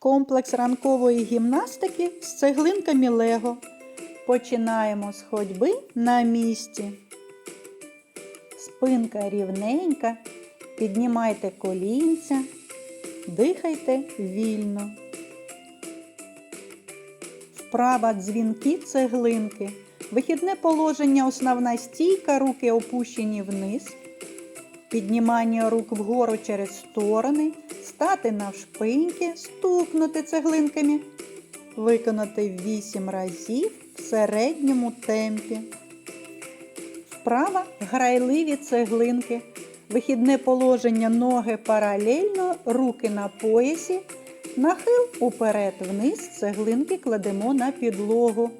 Комплекс ранкової гімнастики з цеглинками Лего. Починаємо з ходьби на місці. Спинка рівненька. Піднімайте колінця. Дихайте вільно. Вправа дзвінки цеглинки. Вихідне положення основна стійка, руки опущені вниз. Піднімання рук вгору через сторони, стати навшпиньки, стукнути цеглинками, виконати 8 разів в середньому темпі. Вправа грайливі цеглинки. Вихідне положення ноги паралельно, руки на поясі. Нахил уперед вниз, цеглинки кладемо на підлогу.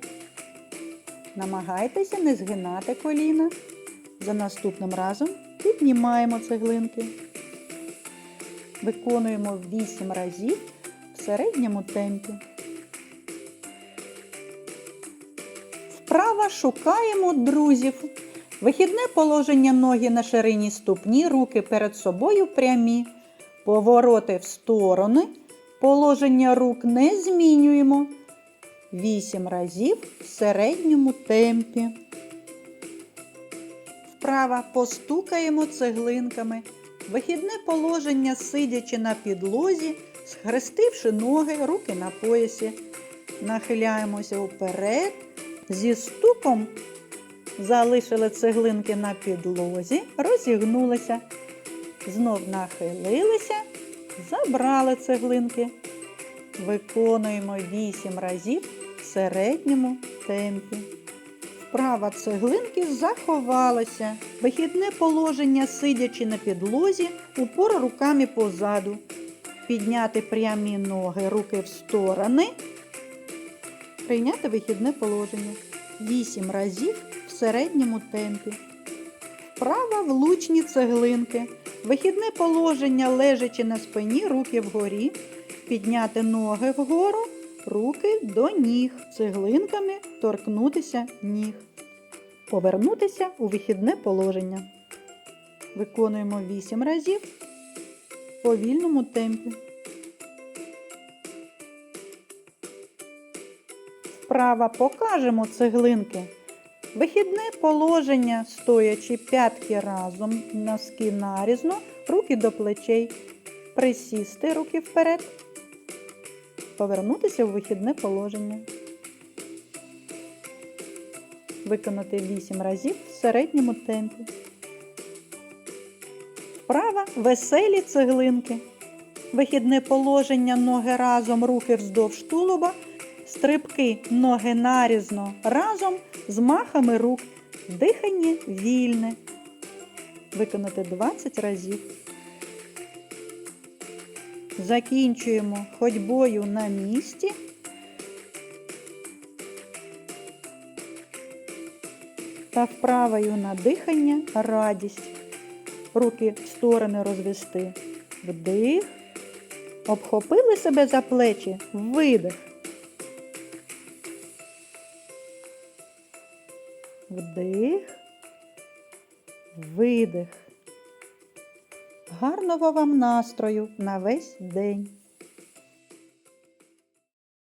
Намагайтеся не згинати коліна. За наступним разом піднімаємо цеглинки. Виконуємо 8 разів в середньому темпі. Вправо шукаємо друзів. Вихідне положення ноги на ширині ступні, руки перед собою прямі. Повороти в сторони. Положення рук не змінюємо. 8 разів в середньому темпі. Вправо постукаємо цеглинками. Вихідне положення, сидячи на підлозі, схрестивши ноги, руки на поясі. Нахиляємося вперед. Зі стуком залишили цеглинки на підлозі, розігнулися. Знов нахилилися, забрали цеглинки. Виконуємо 8 разів в середньому темпі. Вправа цеглинки заховалася. Вихідне положення, сидячи на підлозі, упор руками позаду. Підняти прямі ноги, руки в сторони. Прийняти вихідне положення. 8 разів в середньому темпі. Вправа влучні цеглинки. Вихідне положення, лежачи на спині, руки вгорі. Підняти ноги вгору, руки до ніг. Цеглинками торкнутися ніг. Повернутися у вихідне положення. Виконуємо 8 разів в повільному темпі. Вправо покажемо цеглинки. Вихідне положення, стоячи п'ятки разом, носки нарізно, руки до плечей. Присісти руки вперед. Повернутися в вихідне положення. Виконати 8 разів в середньому темпі. Вправа веселі цеглинки. Вихідне положення ноги разом, руки вздовж тулуба. Стрибки ноги нарізно разом з махами рук. Дихання вільне. Виконати 20 разів. Закінчуємо ходьбою на місці. Та вправою на дихання радість. Руки в сторони розвести. Вдих. Обхопили себе за плечі. Видих. Вдих. Видих. Гарного вам настрою на весь день.